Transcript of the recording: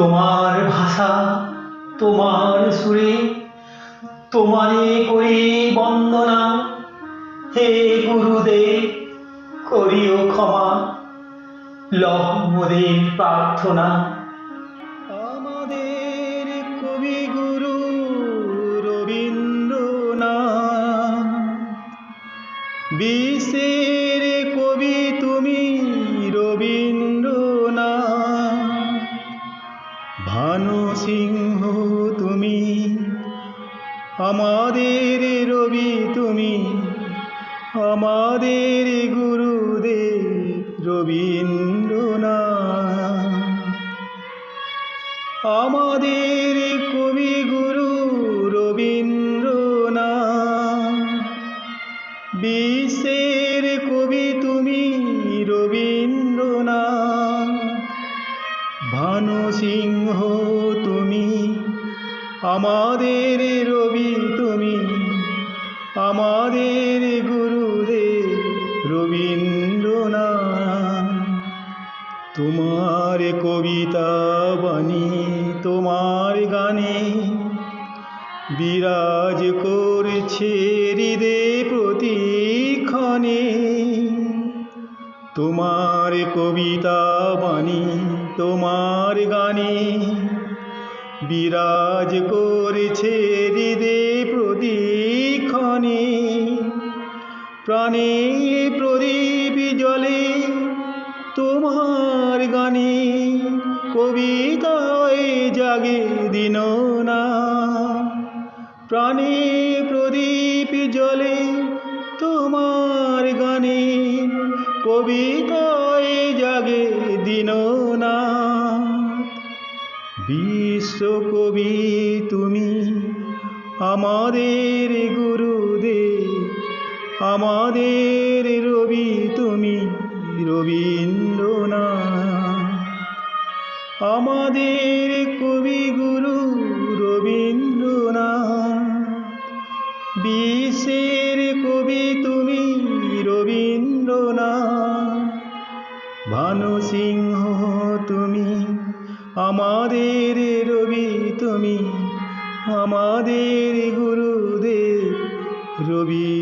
তোমার ভাষা, তোমার সুরে তোমারে করি বন্দনা। হে গুরুদেব, করিও ক্ষমা লহ মোদের প্রার্থনা। আমাদের কবি গুরু রবীন্দ্রনাথ, বিশ্বের কবি সিংহ তুমি। আমাদের রবি তুমি। আমাদের গুরুদেব রবীন্দ্রনাথ। আমাদের কবি গুরু রবীন্দ্রনাথ। বিশ্বের কবি তুমি রবীন্দ্রনাথ। ভানু সিংহ তুমি, আমাদের রবি তুমি, আমাদের গুরুদেব রবীন্দ্রনাথ। তোমার কবিতা বাণী, তোমার গানে বিরাজ করছে তোমার কবিতা বাণী, তোমার গানে বিরাজ করেছে হৃদে প্রতিক্ষণে প্রাণে প্রদীপ জলে তোমার গানে, কবিতায় জাগে দিন না প্রাণে কবিতায় জাগে দিন না? বিশ্বকবি তুমি, আমাদের গুরুদেব, আমাদের রবি তুমি, রবীন্দ্রনাথ। আমাদের কবি গুরু রবীন্দ্রনাথ। বিশ্বের কবি তুমি ভানু সিংহ তুমি আমাদের রবি তুমি আমাদের গুরুদেব রবীন্দ্র